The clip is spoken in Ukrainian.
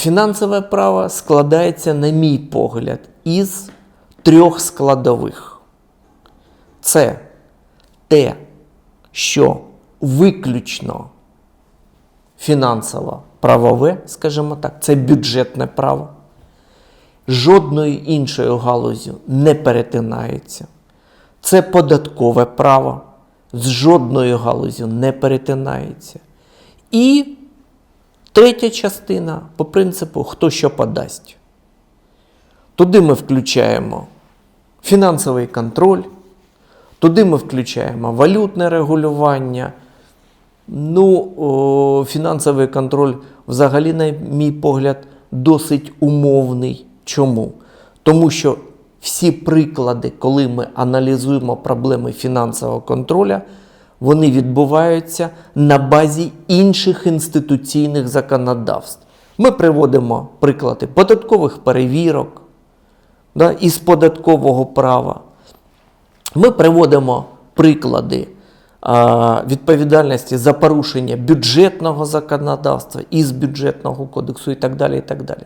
Фінансове право складається, на мій погляд, із трьох складових. Це те, що виключно фінансово-правове, скажімо так, це бюджетне право. Жодною іншою галузю не перетинається. Це податкове право з жодною галузю не перетинається. І третя частина по принципу хто що подасть. Туди ми включаємо фінансовий контроль, туди ми включаємо валютне регулювання. Ну, о, фінансовий контроль, взагалі, на мій погляд, досить умовний. Чому? Тому що всі приклади, коли ми аналізуємо проблеми фінансового контролю, вони відбуваються на базі інших інституційних законодавств. Ми приводимо приклади податкових перевірок да, із податкового права. Ми приводимо приклади а, відповідальності за порушення бюджетного законодавства із бюджетного кодексу і так далі. І так далі.